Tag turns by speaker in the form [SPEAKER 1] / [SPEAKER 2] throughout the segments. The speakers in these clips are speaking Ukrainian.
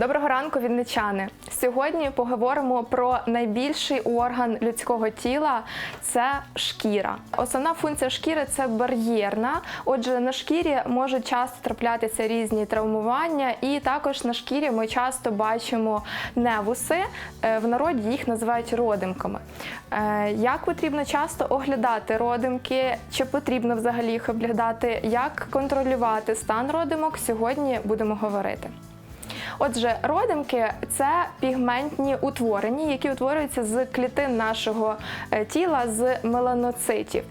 [SPEAKER 1] Доброго ранку, вінничани. Сьогодні поговоримо про найбільший орган людського тіла це шкіра. Основна функція шкіри це бар'єрна. Отже, на шкірі можуть часто траплятися різні травмування, і також на шкірі ми часто бачимо невуси. Е, В народі їх називають родимками. Е, Як потрібно часто оглядати родимки? Чи потрібно взагалі їх оглядати? Як контролювати стан родимок? Сьогодні будемо говорити. Отже, родимки це пігментні утворення, які утворюються з клітин нашого е, тіла з меланоцитів.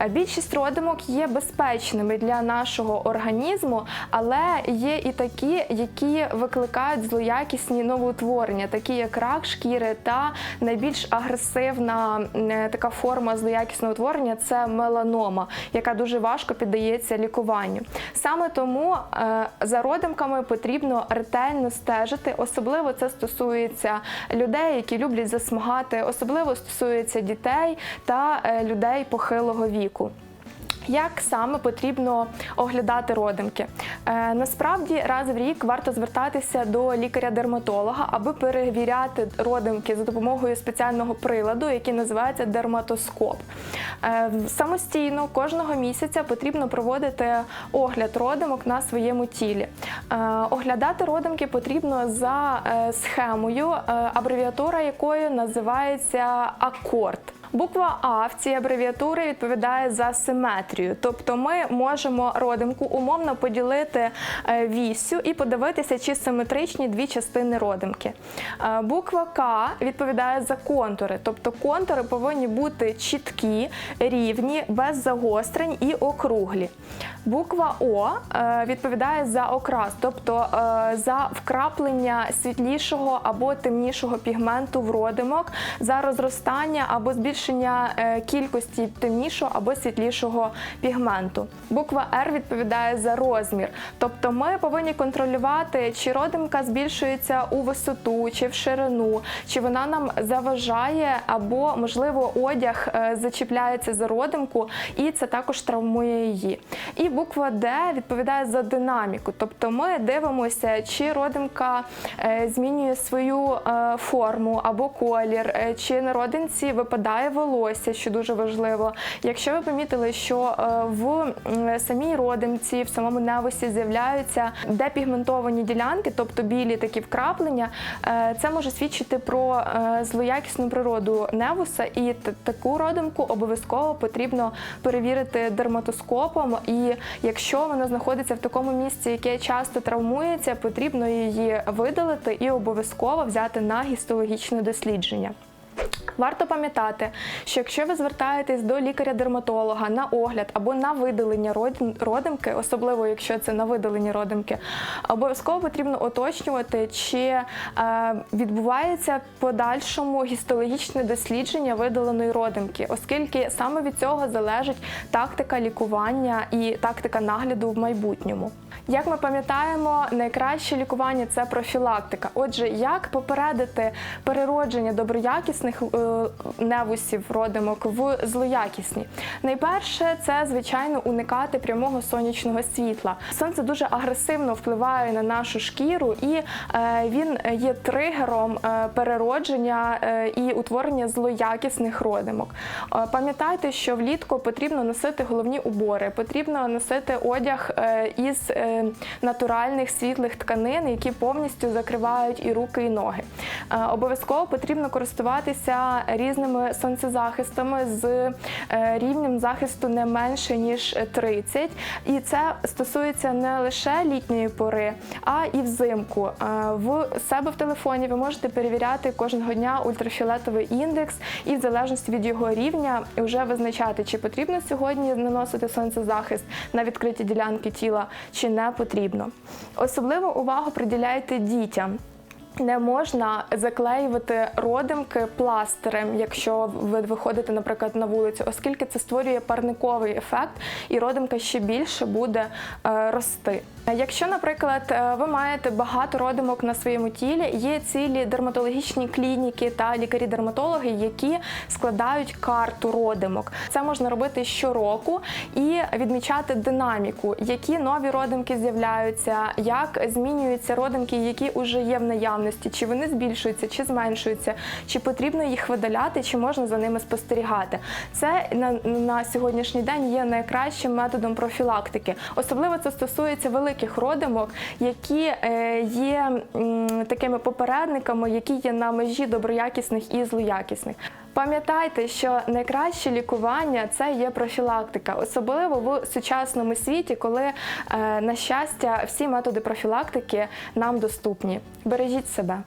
[SPEAKER 1] Е, Більшість родимок є безпечними для нашого організму, але є і такі, які викликають злоякісні новоутворення, такі як рак шкіри та найбільш агресивна е, така форма злоякісного утворення це меланома, яка дуже важко піддається лікуванню. Саме тому за родимками потрібно ретельно стежити. Особливо це стосується людей, які люблять засмагати, особливо стосується дітей та е, людей похилого віку. Як саме потрібно оглядати родимки? Е, насправді раз в рік варто звертатися до лікаря-дерматолога, аби перевіряти родимки за допомогою спеціального приладу, який називається дерматоскоп. Е, самостійно кожного місяця потрібно проводити огляд родимок на своєму тілі. Е, оглядати родимки потрібно за схемою, абревіатура якої називається акорд. Буква А в цій абревіатурі відповідає за симетрію, тобто ми можемо родимку умовно поділити е, вісю і подивитися, чи симетричні дві частини родимки. Е, Буква К відповідає за контури, тобто контури повинні бути чіткі, рівні, без загострень і округлі. Буква О е, відповідає за окрас, тобто за вкраплення світлішого або темнішого пігменту в родимок, за розростання або збільшення е, кількості темнішого або світлішого пігменту. Буква Р відповідає за розмір, тобто ми повинні контролювати, чи родимка збільшується у висоту, чи в ширину, чи вона нам заважає, або можливо одяг е, зачіпляється за родимку, і це також травмує її. І буква Д відповідає за динаміку, тобто ми дивимося, чи родимка е, змінює свою форму або колір, чи на родинці випадає волосся, що дуже важливо. Якщо ви помітили, що е, в самій родимці, в самому невусі з'являються депігментовані ділянки, тобто білі такі вкраплення, е, це може свідчити про е, злоякісну природу невуса, і таку родимку обов'язково потрібно перевірити дерматоскопом. І якщо вона знаходиться в такому місці, яке часто травмується, потрібно її видалити і обов'язково взяти на гістологічне дослідження. Варто пам'ятати, що якщо ви звертаєтесь до лікаря-дерматолога на огляд або на видалення родимки, особливо якщо це на видалення родимки, обов'язково потрібно уточнювати, чи е, відбувається подальшому гістологічне дослідження видаленої родимки, оскільки саме від цього залежить тактика лікування і тактика нагляду в майбутньому. Як ми пам'ятаємо, найкраще лікування це профілактика. Отже, як попередити переродження доброякісних е, невусів родимок в злоякісні? Найперше, це звичайно уникати прямого сонячного світла. Сонце дуже агресивно впливає на нашу шкіру, і е, він є тригером е, переродження е, і утворення злоякісних родимок. Е, Пам'ятайте, що влітку потрібно носити головні убори, потрібно носити одяг е, із е, натуральних світлих тканин, які повністю закривають і руки, і ноги. Е, Обов'язково потрібно користуватися різними сонцезахистами з е, рівнем захисту не менше ніж 30. І це стосується не лише літньої пори, а і взимку. Е, В себе в телефоні ви можете перевіряти кожного дня ультрафіолетовий індекс, і в залежності від його рівня вже визначати, чи потрібно сьогодні наносити сонцезахист на відкриті ділянки тіла, чи не потрібно. Особливу увагу приділяйте дітям. Не можна заклеювати родимки пластирем, якщо ви виходите, наприклад, на вулицю, оскільки це створює парниковий ефект, і родимка ще більше буде е, рости. Якщо, наприклад, е, ви маєте багато родимок на своєму тілі, є цілі дерматологічні клініки та лікарі-дерматологи, які складають карту родимок. Це можна робити щороку і відмічати динаміку, які нові родимки з'являються, як змінюються родимки, які вже є в наявності, чи вони збільшуються, чи зменшуються, чи потрібно їх видаляти, чи можна за ними спостерігати. Це на, на сьогоднішній день є найкращим методом профілактики. Особливо це стосується великих родимок, які е, є такими попередниками, які є на межі доброякісних і злоякісних. Пам'ятайте, що найкраще лікування це є профілактика, особливо в сучасному світі, коли, е, на щастя, всі методи профілактики нам доступні. Бережіть себе.